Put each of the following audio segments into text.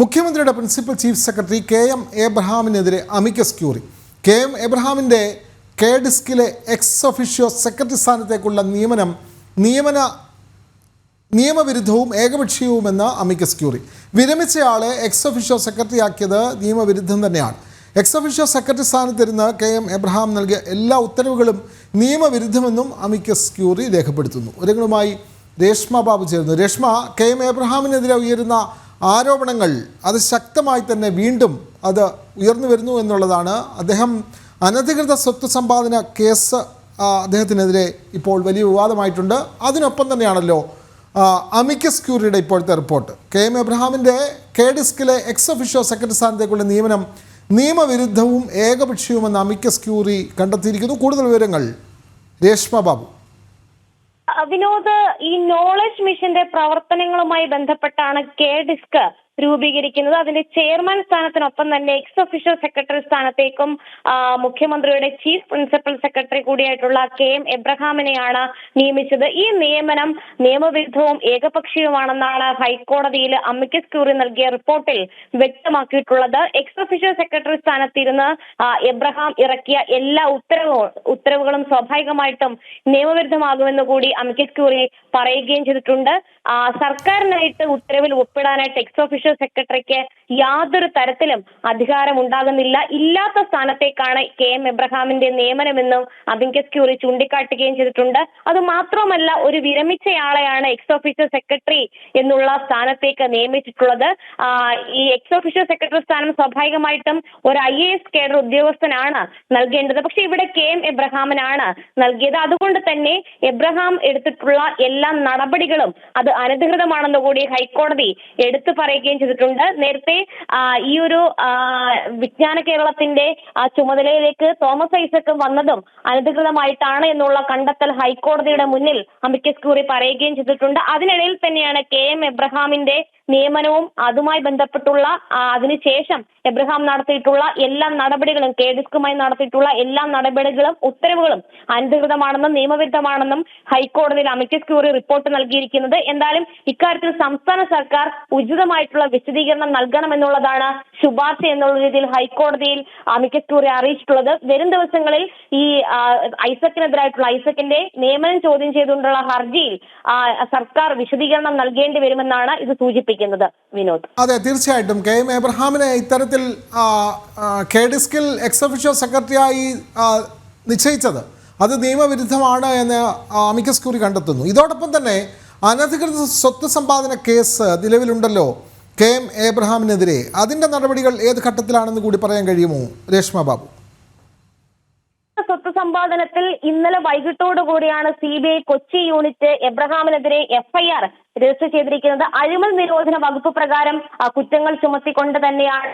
മുഖ്യമന്ത്രിയുടെ principal chief secretary K M എബ്രഹാമിനെതിരെ amicus curiae. K M എബ്രഹാമിന്റെ K ഡിസ്കിലെ ex officio secretary സ്ഥാനത്തേക്കുള്ള നിയമനം നിയമന നിയമവിരുദ്ധവും ഏകപക്ഷീയവുമെന്ന് അമിക്കസ് ക്യൂറി. വിരമിച്ചയാളെ എക്സ് ഒഫീഷ്യോ സെക്രട്ടറി ആക്കിയത് നിയമവിരുദ്ധം തന്നെയാണ്. എക്സ് ഒഫീഷ്യോ സെക്രട്ടറി സ്ഥാനത്തിരുന്ന് കെ എം എബ്രഹാം നൽകിയ എല്ലാ ഉത്തരവുകളും നിയമവിരുദ്ധമെന്നും അമിക്കസ് ക്യൂറി രേഖപ്പെടുത്തുന്നു. ഒരുങ്ങളുമായി രേഷ്മ ബാബു ചേരുന്നു. രേഷ്മ കെ എം എബ്രഹാമിനെതിരെ ഉയരുന്ന ആരോപണങ്ങൾ അത് ശക്തമായി തന്നെ വീണ്ടും അത് ഉയർന്നു വരുന്നു എന്നുള്ളതാണ്. അദ്ദേഹം അനധികൃത സ്വത്ത് സമ്പാദന കേസ് അദ്ദേഹത്തിനെതിരെ ഇപ്പോൾ വലിയ വിവാദമായിട്ടുണ്ട്. അതിനൊപ്പം തന്നെയാണല്ലോ അമിക്കസ് ക്യൂറിയുടെ ഇപ്പോഴത്തെ റിപ്പോർട്ട്. കെ എം എബ്രഹാമിന്റെ കെ ഡിസ്കിലെ എക്സ് ഒഫീഷ്യോ സെക്രട്ടറി സ്ഥാനത്തേക്കുള്ള നിയമനം നിയമവിരുദ്ധവും ഏകപക്ഷീയവുമെന്ന് അമിക്കസ് ക്യൂറി കണ്ടെത്തിയിരിക്കുന്നു. കൂടുതൽ വിവരങ്ങൾ രേഷ്മ ബാബു. വിനോദ് ഈ നോളജ് മിഷന്റെ പ്രവർത്തനങ്ങളുമായി ബന്ധപ്പെട്ടാണ് കെ ഡിസ്ക് രൂപീകരിക്കുന്നത്. അതിന്റെ ചെയർമാൻ സ്ഥാനത്തിനൊപ്പം തന്നെ എക്സ് ഒഫീഷ്യൽ സെക്രട്ടറി സ്ഥാനത്തേക്കും മുഖ്യമന്ത്രിയുടെ ചീഫ് പ്രിൻസിപ്പൽ സെക്രട്ടറി കൂടിയായിട്ടുള്ള കെ എം എബ്രഹാമിനെയാണ് നിയമിച്ചത്. ഈ നിയമനം നിയമവിരുദ്ധവും ഏകപക്ഷീയവുമാണെന്നാണ് ഹൈക്കോടതിയിൽ അമിക്കസ് ക്യൂറി നൽകിയ റിപ്പോർട്ടിൽ വ്യക്തമാക്കിയിട്ടുള്ളത്. എക്സ് ഒഫീഷ്യൽ സെക്രട്ടറി സ്ഥാനത്തിരുന്ന് എബ്രഹാം ഇറക്കിയ എല്ലാ ഉത്തരവും ഉത്തരവുകളും സ്വാഭാവികമായിട്ടും നിയമവിരുദ്ധമാകുമെന്ന് കൂടി അമിക്കസ് ക്യൂറി പറയുകയും ചെയ്തിട്ടുണ്ട്. സർക്കാരിനായിട്ട് ഉത്തരവിൽ ഒപ്പിടാനായിട്ട് എക്സ് ഒഫീഷ്യൽ സെക്രട്ടറിക്ക് യാതൊരു തരത്തിലും അധികാരം ഉണ്ടാകുന്നില്ല ഇല്ലാത്ത സ്ഥാനത്തേക്കാണ് കെ എം എബ്രഹാമിന്റെ നിയമനമെന്നും അബിൻകസ് ക്യൂറി ചൂണ്ടിക്കാട്ടുകയും ചെയ്തിട്ടുണ്ട്. അത് മാത്രമല്ല ഒരു വിരമിച്ചയാളെയാണ് എക്സ് ഓഫീഷ്യൽ സെക്രട്ടറി എന്നുള്ള സ്ഥാനത്തേക്ക് നിയമിച്ചിട്ടുള്ളത്. ഈ എക്സ് ഓഫീഷ്യൽ സെക്രട്ടറി സ്ഥാനം സ്വാഭാവികമായിട്ടും ഒരു ഐ എ എസ് കേഡർ ഉദ്യോഗസ്ഥനാണ് നൽകേണ്ടത്. പക്ഷെ ഇവിടെ കെ എം എബ്രഹാമിനാണ് നൽകിയത്. അതുകൊണ്ട് തന്നെ എബ്രഹാം എടുത്തിട്ടുള്ള എല്ലാ നടപടികളും അത് അനധികൃതമാണെന്ന് കൂടി ഹൈക്കോടതി എടുത്തു പറയുകയും ചെയ്തിട്ടുണ്ട്. നേരത്തെ ഈ ഒരു വിജ്ഞാന കേരളത്തിന്റെ ചുമതലയിലേക്ക് തോമസ് ഐസക് വന്നതും അനധികൃതമായിട്ടാണ് എന്നുള്ള കണ്ടെത്തൽ ഹൈക്കോടതിയുടെ മുന്നിൽ അമിക്കസ് ക്യൂറി പറയുകയും ചെയ്തിട്ടുണ്ട്. അതിനിടയിൽ തന്നെയാണ് കെ എം എബ്രഹാമിന്റെ നിയമനവും അതുമായി ബന്ധപ്പെട്ടുള്ള അതിനുശേഷം എബ്രഹാം നടത്തിയിട്ടുള്ള എല്ലാ നടപടികളും കെ ഡിസ്കുമായി നടത്തിയിട്ടുള്ള എല്ലാ നടപടികളും ഉത്തരവുകളും അനധികൃതമാണെന്നും നിയമവിരുദ്ധമാണെന്നും ഹൈക്കോടതിയിൽ അമിക്കസ് ക്യൂറി റിപ്പോർട്ട് നൽകിയിരിക്കുന്നത്. എന്തായാലും ഇക്കാര്യത്തിൽ സംസ്ഥാന സർക്കാർ ഉചിതമായിട്ടുള്ള വിശദീകരണം നൽകണമെന്നുള്ളതാണ് ശുപാർശ എന്നുള്ള രീതിയിൽ ഹൈക്കോടതിയിൽ അമിക്കസ് ക്യൂറി അറിയിച്ചിട്ടുള്ളത്. വരും ദിവസങ്ങളിൽ ഈ ഐസക്കിനെതിരായിട്ടുള്ള ഐസക്കിന്റെ നിയമനം ചോദ്യം ചെയ്തുകൊണ്ടുള്ള ഹർജിയിൽ സർക്കാർ വിശദീകരണം നൽകേണ്ടി വരുമെന്നാണ് ഇത് സൂചിപ്പിക്കുന്നത്. വിനോദ്. അതെ തീർച്ചയായിട്ടും. കെ എം എബ്രഹാമിനെ ഇത്തരത്തിൽ കെ സെക്രട്ടറിയായി നിശ്ചയിച്ചത്. അത് നിയമവിരുദ്ധമാണ് എന്ന് അമിക്കസ് ക്യൂറി കണ്ടെത്തുന്നു. ഇതോടൊപ്പം തന്നെ അനധികൃത സ്വത്ത് സമ്പാദന കേസ് നിലവിലുണ്ടല്ലോ. കെ എം ഏബ്രഹാമിനെതിരെ അതിന്റെ നടപടികൾ ഏത് ഘട്ടത്തിലാണെന്ന് കൂടി പറയാൻ കഴിയുമോ? രേഷ്മ ബാബു. സ്വത്ത് സമ്പാദനത്തിൽ ഇന്നലെ വൈകിട്ടോടു കൂടിയാണ് C B I Kochi unit എബ്രഹാമിനെതിരെ FIR register ചെയ്തിരിക്കുന്നത് അഴിമതി നിരോധന വകുപ്പ് പ്രകാരം കുറ്റങ്ങൾ ചുമത്തിക്കൊണ്ട് തന്നെയാണ്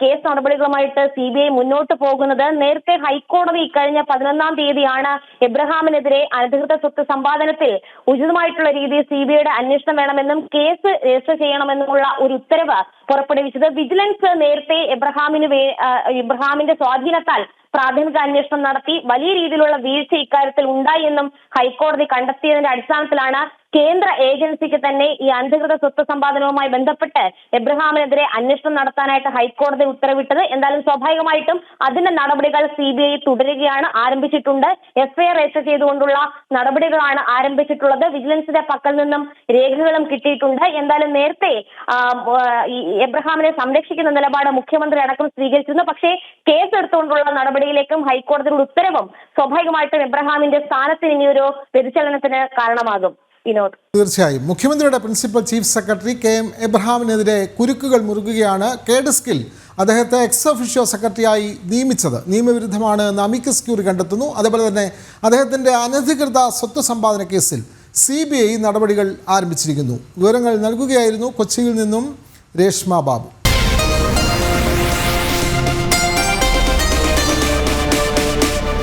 കേസ് നടപടികളുമായിട്ട് സി ബി ഐ മുന്നോട്ട് പോകുന്നത്. നേരത്തെ ഹൈക്കോടതി കഴിഞ്ഞ പതിനൊന്നാം തീയതിയാണ് എബ്രഹാമിനെതിരെ അനധികൃത സ്വത്ത് സമ്പാദനത്തിൽ ഉചിതമായിട്ടുള്ള രീതിയിൽ സി ബി ഐയുടെ അന്വേഷണം വേണമെന്നും കേസ് രജിസ്റ്റർ ചെയ്യണമെന്നുമുള്ള ഒരു ഉത്തരവ് പുറപ്പെടുവിച്ചത്. വിജിലൻസ് നേരത്തെ എബ്രഹാമിന് എബ്രഹാമിന്റെ സ്വാധീനത്താൽ പ്രാഥമിക അന്വേഷണം നടത്തി. വലിയ രീതിയിലുള്ള വീഴ്ച ഇക്കാര്യത്തിൽ ഉണ്ടായി എന്നും ഹൈക്കോടതി കണ്ടെത്തിയതിന്റെ അടിസ്ഥാനത്തിലാണ് കേന്ദ്ര ഏജൻസിക്ക് തന്നെ ഈ അനധികൃത സ്വത്ത് സമ്പാദനവുമായി ബന്ധപ്പെട്ട് എബ്രഹാമിനെതിരെ അന്വേഷണം നടത്താനായിട്ട് ഹൈക്കോടതി ഉത്തരവിട്ടത്. എന്തായാലും സ്വാഭാവികമായിട്ടും അതിന്റെ നടപടികൾ സി ബി ഐ തുടരുകയാണ് ആരംഭിച്ചിട്ടുണ്ട്. എഫ്ഐആർ രജിസ്റ്റർ ചെയ്തുകൊണ്ടുള്ള നടപടികളാണ് ആരംഭിച്ചിട്ടുള്ളത്. വിജിലൻസിന്റെ പക്കൽ നിന്നും രേഖകളും കിട്ടിയിട്ടുണ്ട്. എന്തായാലും നേരത്തെ എബ്രഹാമിനെ സംരക്ഷിക്കുന്ന നിലപാട് മുഖ്യമന്ത്രി അടക്കം സ്വീകരിച്ചിരുന്നു. പക്ഷേ കേസ് എടുത്തുകൊണ്ടുള്ള നടപടിയിലേക്കും ഹൈക്കോടതിയുടെ ഉത്തരവും സ്വാഭാവികമായിട്ടും എബ്രഹാമിന്റെ സ്ഥാനത്തിന് ഇനിയൊരു വ്യതിചലനത്തിന് കാരണമാകും. വിനോദ് തീർച്ചയായും. മുഖ്യമന്ത്രിയുടെ principal chief secretary K M എബ്രഹാമിനെതിരെ കുരുക്കുകൾ മുറുകുകയാണ് കേഡസ്കിൽ ഡിസ്കിൽ അദ്ദേഹത്തെ എക്സ് ഒഫീഷ്യോ സെക്രട്ടറിയായി നിയമിച്ചത്. നിയമവിരുദ്ധമാണ് എന്ന് അമിക്കസ് ക്യൂറി കണ്ടെത്തുന്നു. അതേപോലെ തന്നെ അദ്ദേഹത്തിന്റെ അനധികൃത സ്വത്ത് സമ്പാദന കേസിൽ സി ബി ഐ നടപടികൾ ആരംഭിച്ചിരിക്കുന്നു. വിവരങ്ങൾ നൽകുകയായിരുന്നു കൊച്ചിയിൽ നിന്നും രേഷ്മ ബാബു.